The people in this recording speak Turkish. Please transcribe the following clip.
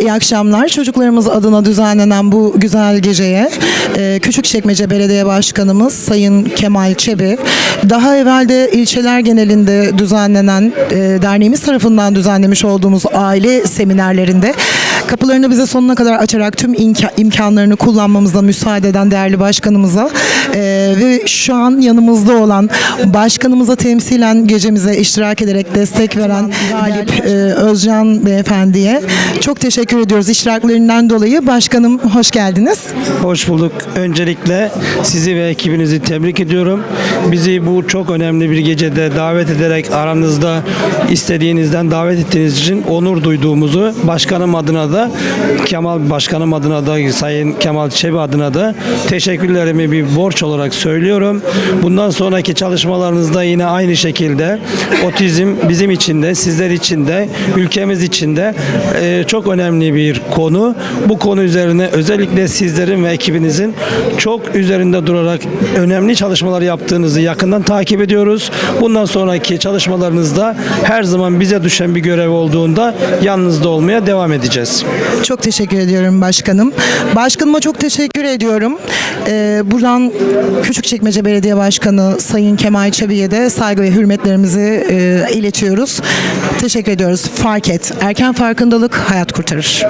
İyi akşamlar. Çocuklarımız adına düzenlenen bu güzel geceye e, Küçükçekmece Belediye Başkanımız Sayın Kemal Çebi, daha evvel de ilçeler genelinde düzenlenen e, derneğimiz tarafından düzenlemiş olduğumuz aile seminerlerinde kapılarını bize sonuna kadar açarak tüm imka- imkanlarını kullanmamıza müsaade eden değerli başkanımıza e, ve şu an yanımızda olan başkanımıza temsilen gecemize iştirak ederek destek veren Galip e, Özcan Beyefendi'ye çok teşekkür ediyoruz iştiraklerinden dolayı. Başkanım hoş geldiniz. Hoş bulduk. Öncelikle sizi ve ekibinizi tebrik ediyorum. Bizi bu çok önemli bir gecede davet ederek aranızda istediğinizden davet ettiğiniz için onur duyduğumuzu başkanım adına da Kemal Başkanım adına da Sayın Kemal Çebi adına da teşekkürlerimi bir borç olarak söylüyorum. Bundan sonraki çalışmalarınızda yine aynı şekilde otizm bizim için de sizler için de ülkemiz için de e, çok önemli bir konu. Bu konu üzerine özellikle sizlerin ve ekibinizin çok üzerinde durarak önemli çalışmalar yaptığınızı yakından takip ediyoruz. Bundan sonraki çalışmalarınızda her zaman bize düşen bir görev olduğunda yanınızda olmaya devam edeceğiz. Çok teşekkür ediyorum başkanım. Başkanıma çok teşekkür ediyorum. Ee, buradan Küçükçekmece Belediye Başkanı Sayın Kemal Çebi'ye de saygı ve hürmetlerimizi e, iletiyoruz. Teşekkür ediyoruz. Fark et. Erken farkındalık hayat kurtarır.